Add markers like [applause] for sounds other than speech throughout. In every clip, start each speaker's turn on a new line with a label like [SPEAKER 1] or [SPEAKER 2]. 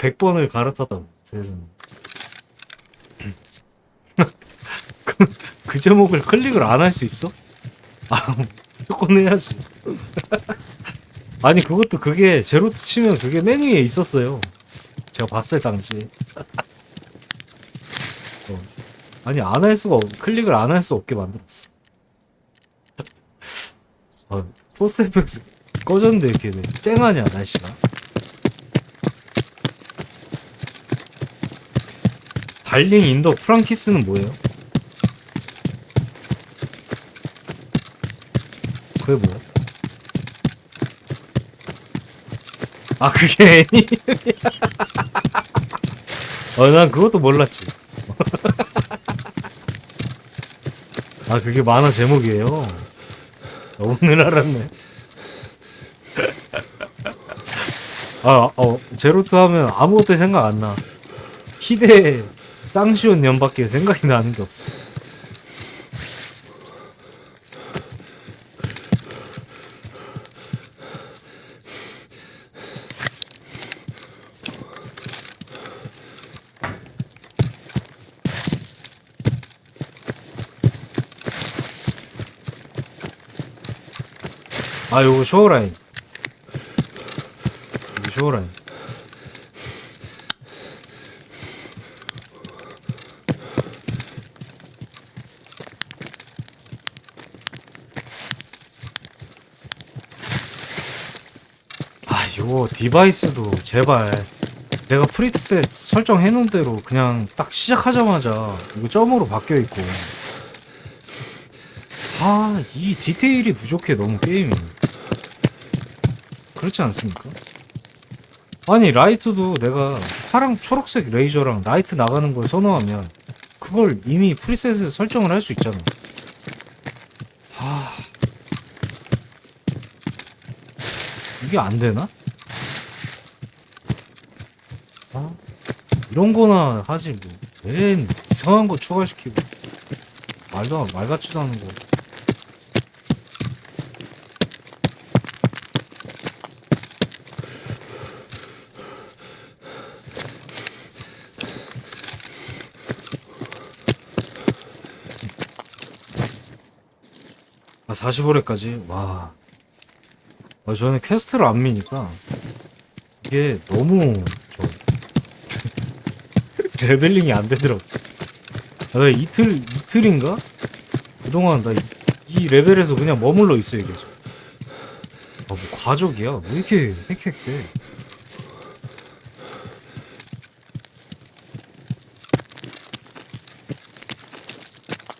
[SPEAKER 1] 100번을 갈아탔다 세상에. [laughs] 그, 그 제목을 클릭을 안 할 수 있어? 아 무조건 해야지. [laughs] 아니 그것도 그게 제로트 치면 그게 메뉴에 있었어요. 제가 봤을 당시 [laughs] 어. 아니 안 할 수가 없, 클릭을 안 할 수 없게 만들었어. 어, 포스트 에펙스 꺼졌는데 이렇게 왜 쨍하냐 날씨가 달링 인더 프랑키스는 뭐예요? 그게 뭐야? 아 그게 애니메이야 [laughs] 어난 그것도 몰랐지 [laughs] 아 그게 만화 제목이에요 오늘 알았네 [laughs] 아, 어, 제로트 하면 아무것도 생각 안 나. 희대 쌍시온 년밖에 생각이 나는 게 없어. 아, 요거 쇼라인. 이거 쇼라인. 아, 요거 디바이스도 제발 내가 프리셋 설정해 놓은 대로 그냥 딱 시작하자마자 이거 점으로 바뀌어 있고 아, 이 디테일이 부족해 너무 게임이. 그렇지 않습니까? 아니 라이트도 내가 파랑 초록색 레이저랑 라이트 나가는 걸 선호하면 그걸 이미 프리셋에서 설정을 할 수 있잖아. 아 이게 안 되나? 아 이런 거나 하지 뭐왜 이상한 거 추가시키고 말도 안- 말 같지도 않은 거. 아 45회까지 와. 아, 저는 퀘스트를 안 미니까 이게 너무 저 레벨링이 안 되더라고. 아, 나 이틀 이틀인가 그동안 나이 레벨에서 그냥 머물러 있어요 계속. 아, 뭐 과적이야? 왜 이렇게 헥헥대?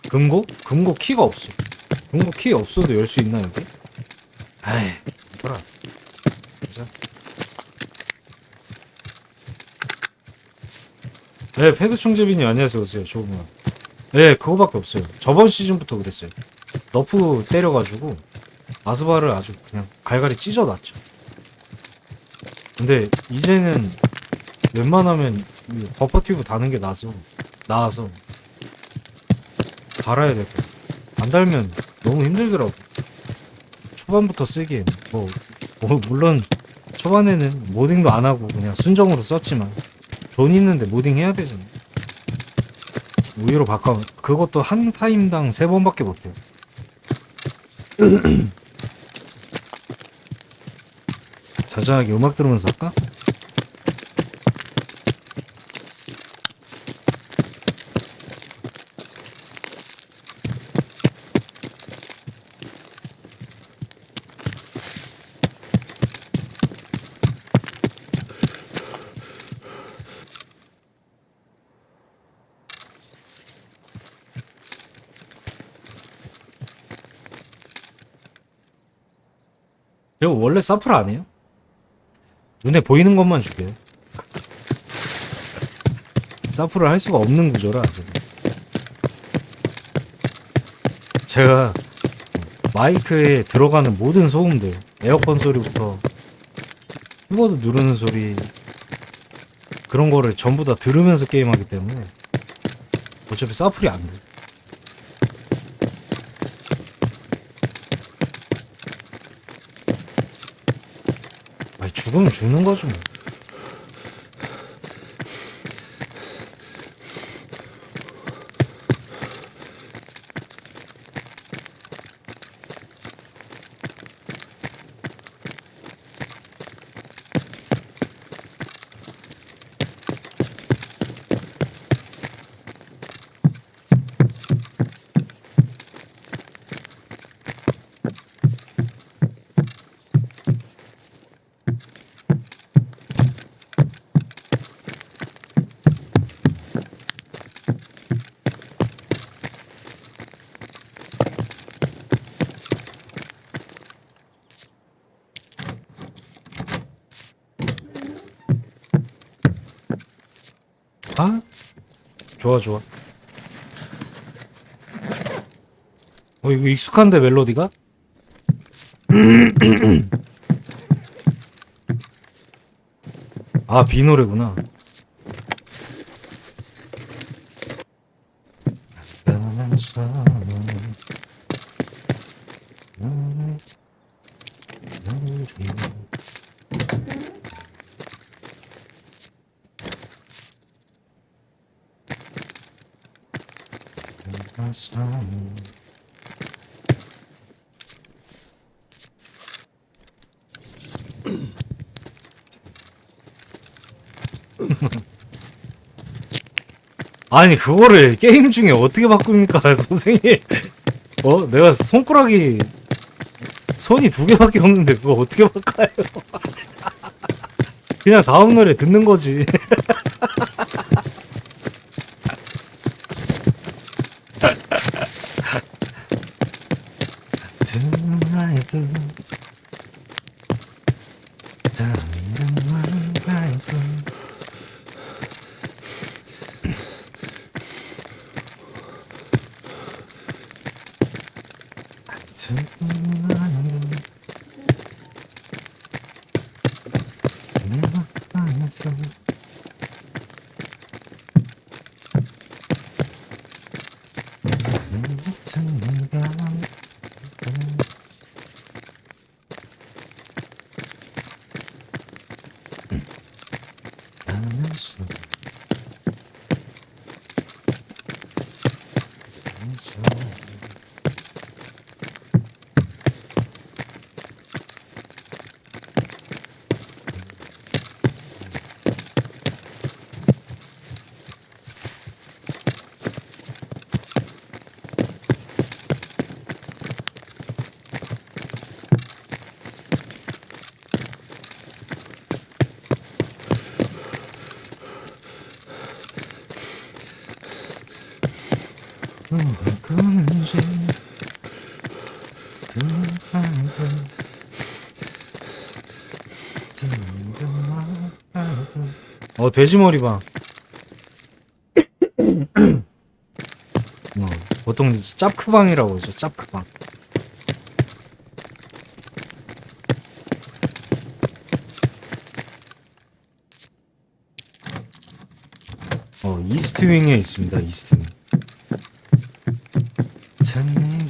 [SPEAKER 1] 금고? 금고 키가 없어. 금고 키 없어도 열 수 있나 여기? 아이, 뭐라. 진짜. 네, 패드 총재빈님 안녕하세요. 오세요. 조금만. 네, 그거밖에 없어요. 저번 시즌부터 그랬어요. 너프 때려가지고 아스바를 아주 그냥 갈갈이 찢어놨죠. 근데 이제는 웬만하면 이 버퍼 튜브 다는 게 나서 나아서 달아야 될 것 같아. 안 달면 너무 힘들더라고. 초반부터 쓰기엔 뭐, 뭐 물론 초반에는 모딩도 안 하고 그냥 순정으로 썼지만 돈 있는데 모딩 해야 되잖아. 우유로 바꿔 그것도 한 타임당 세 번밖에 못해요. [clears throat] 자자하게 음악 들으면서 할까? 이거 원래 사플 아니에요? 눈에 보이는 것만 죽여요. 사플을 할 수가 없는 구조라 지금. 제가 마이크에 들어가는 모든 소음들, 에어컨 소리부터 키보드 누르는 소리 그런 거를 전부 다 들으면서 게임하기 때문에 어차피 사플이 안 돼. 아니 죽으면 죽는 거죠 뭐. 아 좋아 좋아. 어 이거 익숙한데 멜로디가? [clears throat] 아 비 노래구나 [laughs] 아니 그거를 게임 중에 어떻게 바꿉니까 [laughs] 선생님? 어? 내가 손가락이 손이 두 개밖에 없는데 그거 어떻게 바꿔요? [laughs] 그냥 다음 노래 듣는 거지 그 어 돼지머리 봐. 어, 보통 짭크방이라고 하죠. 짭크방. 어 이스트윙에 있습니다. 이스트윙. Sen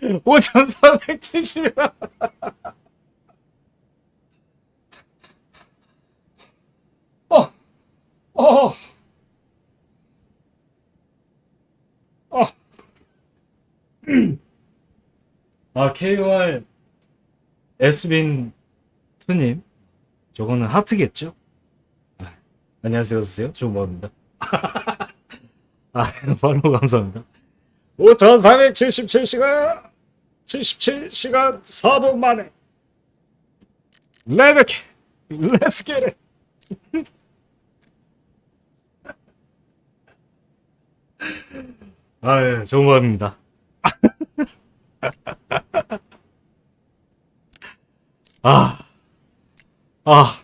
[SPEAKER 1] 5,470원. 어, 어, 어. 아, KOR 에스빈 투님. 저거는 하트겠죠? 아, 안녕하세요, 어서오세요. 조모입니다. [laughs] 아, 네, 바로 감사합니다. 5,477시간! 77시간 4분 만에. 레드 렛츠 겟 아, 예, 좋은 밤입니다. 아, 아,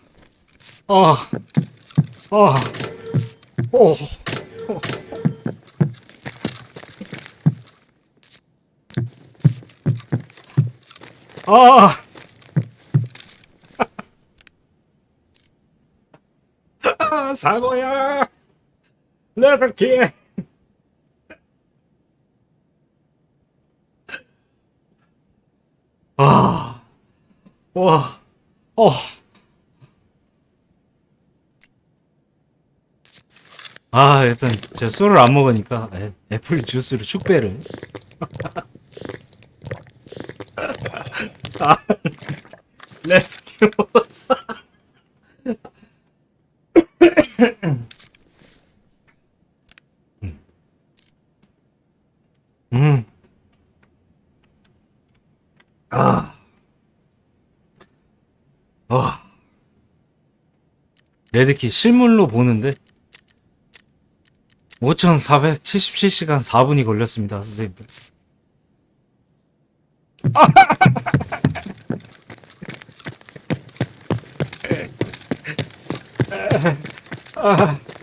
[SPEAKER 1] 아, 아, 오, 아, 아, [laughs] 사고야, 레벨키. 아, 와, 어. 아, 일단 제가 술을 안 먹으니까 애, 애플 주스로 축배를. [laughs] 아, 랩키 먹었어. 음. 아. 아. 레드키 실물로 보는데 5477시간 4분이 걸렸습니다, 선생님들. [laughs] uh, [laughs]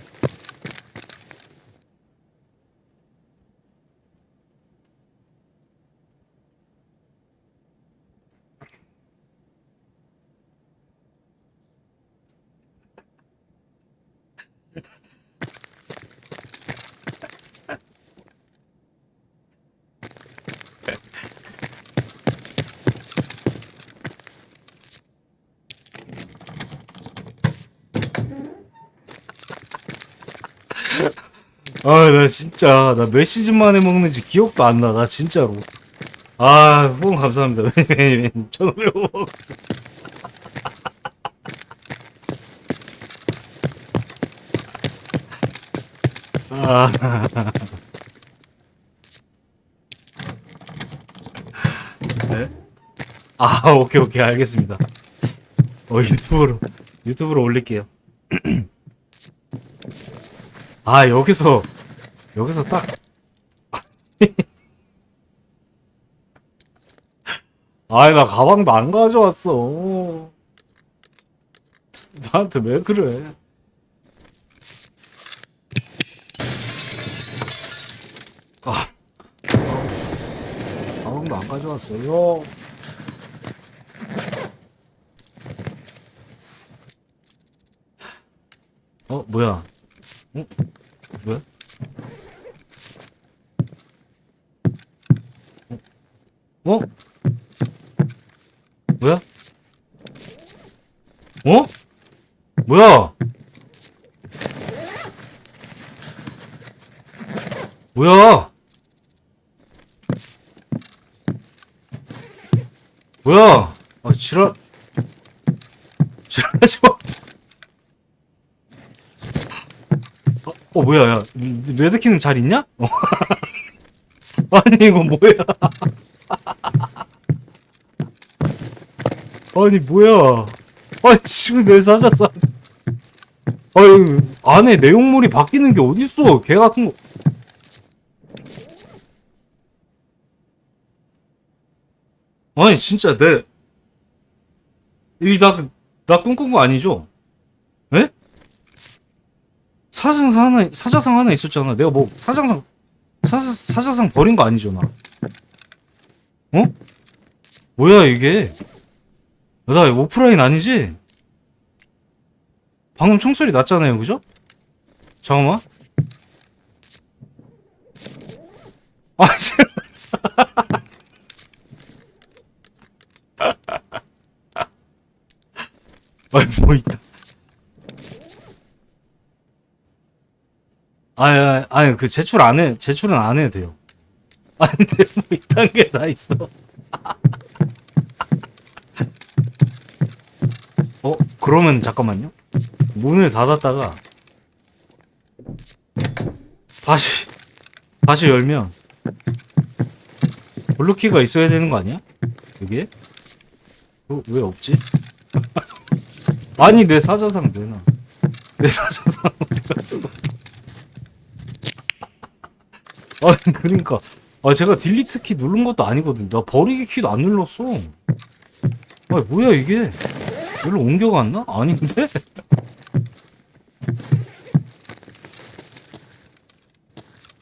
[SPEAKER 1] 아, 나 진짜, 나 몇 시즌 만에 먹는지 기억도 안 나, 나 진짜로. 아, 후원 감사합니다. 저는 후원 감사 아. [laughs] 네? 아, 오케이, 오케이, 알겠습니다. 어, 유튜브로, 유튜브로 올릴게요. [clears throat] 아, 여기서, 여기서 딱. [laughs] 아이, 나 가방도 안 가져왔어. 나한테 왜 그래? 아. 가방도 안 가져왔어요. 어, 뭐야? 어? 뭐야? 어? 어? 뭐야? 어? 뭐야? 뭐야? 뭐야? 아, 지랄. 지랄하지 마. 어, 어 뭐야, 야. 레드키는 잘 있냐? 어. [laughs] 아니, 이거 뭐야. [laughs] 아니, 뭐야. 아니, 지금 왜 사자서. 아유, 안에 내용물이 바뀌는 게 어딨어. 개 같은 거. 아니, 진짜 내, 이, 나, 나 꿈꾼 거 아니죠? 에? 사자상 하나, 사자상 하나 있었잖아. 내가 뭐, 사자상, 사, 사자상 버린 거 아니죠, 나? 어? 뭐야, 이게? 나 오프라인 아니지? 방금 총소리 났잖아요, 그죠? 잠깐만. 아, [laughs] 씨. 아이, 뭐 있다. 아니, 아니, 그, 제출 안 해, 제출은 안 해도 돼요. 안 돼, 뭐, 이딴 게 다 있어. [laughs] 어, 그러면 잠깐만요. 문을 닫았다가, 다시, 다시 열면, 블루키가 있어야 되는 거 아니야? 여기에? 어, 왜 없지? [laughs] 아니, 내 사자상 내놔. 내 사자상 어디 갔어? 아 [laughs] 그러니까 아 제가 딜리트 키 누른 것도 아니거든. 나 버리기 키도 안 눌렀어. 아 뭐야 이게? 별로 옮겨갔나? 아닌데? [laughs]